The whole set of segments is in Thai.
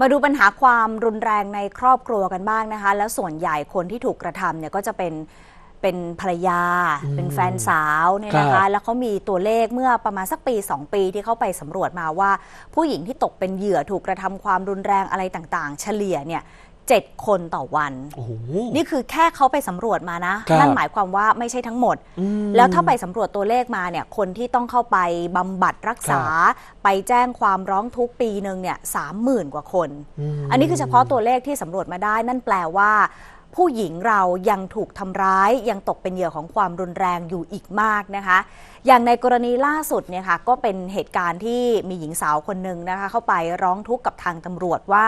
มาดูปัญหาความรุนแรงในครอบครัวกันบ้างนะคะ แล้วส่วนใหญ่คนที่ถูกกระทำเนี่ยก็จะเป็นเป็นภรรยาอืมเป็นแฟนสาวเนี่ยนะครัคะ บแล้วเขามีตัวเลขเมื่อประมาณสักปี 2 ปีที่เขาไปสำรวจมาว่า ผู้หญิงที่ตกเป็นเหยื่อถูกกระทำความรุนแรงอะไรต่างๆ เฉลี่ยเนี่ย เจ็ดคนต่อวัน โอ้โห นี่คือแค่เขาไปสำรวจมานะ ครับนั่นหมายความว่าไม่ใช่ทั้งหมด อืมแล้วถ้าไปสำรวจตัวเลขมาเนี่ยคนที่ต้องเข้าไปบำบัดรักษา ไปแจ้งความร้องทุกข์ปีหนึ่งเนี่ยสามหมื่นกว่าคนมอันนี้คือเฉพาะตัวเลขที่สำรวจมาได้ นั่นแปลว่า ผู้หญิงเรายังถูกทำร้าย ยังตกเป็นเหยื่อของความรุนแรงอยู่อีกมากนะคะ อย่างในกรณีล่าสุดเนี่ยค่ะก็เป็นเหตุการณ์ที่มีหญิงสาวคนหนึ่งนะคะ เข้าไปร้องทุกข์กับทางตำรวจว่า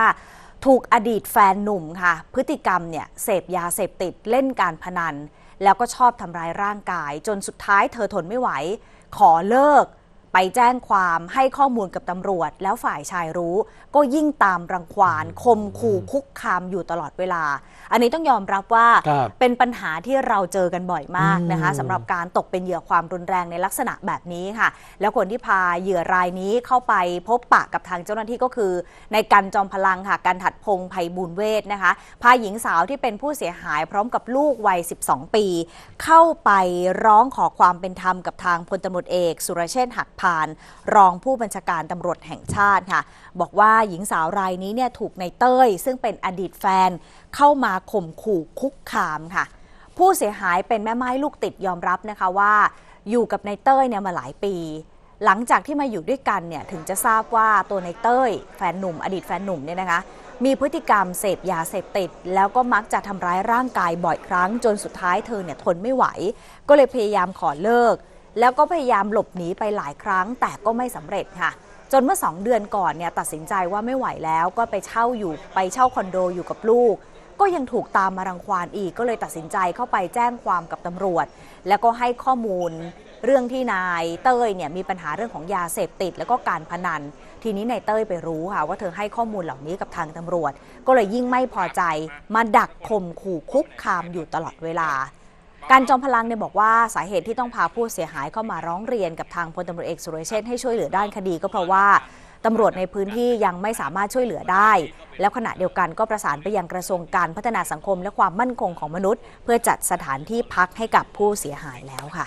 ถูกอดีตแฟนหนุ่มค่ะ พฤติกรรมเนี่ยเสพยาเสพติดเล่นการพนัน แล้วก็ชอบทำร้ายร่างกาย จนสุดท้ายเธอทนไม่ไหว ขอเลิก ไปแจ้งความให้ข้อมูลกับตำรวจ แล้วฝ่ายชายรู้ ก็ยิ่งตามรังควานคมขู่คุกคามอยู่ตลอดเวลา อันนี้ต้องยอมรับว่าครับเป็นปัญหาที่เราเจอกันบ่อยมากนะคะอืมสำหรับการตกเป็นเหยื่อความรุนแรงในลักษณะแบบนี้ค่ะ แล้วคนที่พาเหยื่อรายนี้เข้าไปพบปะกับทางเจ้าหน้าที่ก็คือ ในกันจอมพลังค่ะกันถัดพงไพบูลย์เวทนะคะพาหญิงสาวที่เป็นผู้เสียหายพร้อมกับลูกวัย 12 ปี เข้าไปร้องขอความเป็นธรรมกับทางพลตำรวจเอก สุรเชษฐ์หักพาน รองผู้บัญชาการตำรวจแห่งชาติค่ะ บอกว่าหญิงสาวรายนี้เนี่ยถูกในเต้ย ซึ่งเป็นอดีตแฟนเข้ามาข่มขู่คุกคามค่ะ ผู้เสียหายเป็นแม่ไม้ลูกติดยอมรับนะคะว่า อยู่กับในเต้ยเนี่ยมาหลายปี หลังจากที่มาอยู่ด้วยกันเนี่ยถึงจะทราบว่าตัวในเต้ย แฟนหนุ่ม อดีตแฟนหนุ่มเนี่ยนะคะมีพฤติกรรมเสพยาเสพติด แล้วก็มักจะทำร้ายร่างกายบ่อยครั้ง จนสุดท้ายเธอเนี่ยทนไม่ไหว ก็เลยพยายามขอเลิก แล้วก็พยายามหลบหนีไปหลายครั้งแต่ก็ไม่สำเร็จค่ะ จนเมื่อ 2 เดือนก่อนเนี่ยตัดสินใจว่าไม่ไหวแล้วก็ไปเช่าอยู่ไปเช่าคอนโดอยู่กับลูก ก็ยังถูกตามมารังควานอีกก็เลยตัดสินใจเข้าไปแจ้งความกับตำรวจ แล้วก็ให้ข้อมูลเรื่องที่นายเต้ยเนี่ยมีปัญหาเรื่องของยาเสพติด แล้วก็การพนัน ทีนี้นายเต้ยไปรู้ค่ะว่าเธอให้ข้อมูลเหล่านี้กับทางตำรวจ ก็เลยยิ่งไม่พอใจมาดักข่มขู่คุกคามอยู่ตลอดเวลา การจอมพลังเนี่ยบอกว่าสาเหตุที่ต้องพาผู้เสียหายเข้ามาร้องเรียนกับทางพลตำรวจเอกสุรเชษฐ์ให้ช่วยเหลือด้านคดีก็เพราะว่าตำรวจในพื้นที่ยังไม่สามารถช่วยเหลือได้ แล้วขณะเดียวกันก็ประสานไปยังกระทรวงการพัฒนาสังคมและความมั่นคงของมนุษย์ เพื่อจัดสถานที่พักให้กับผู้เสียหายแล้วค่ะ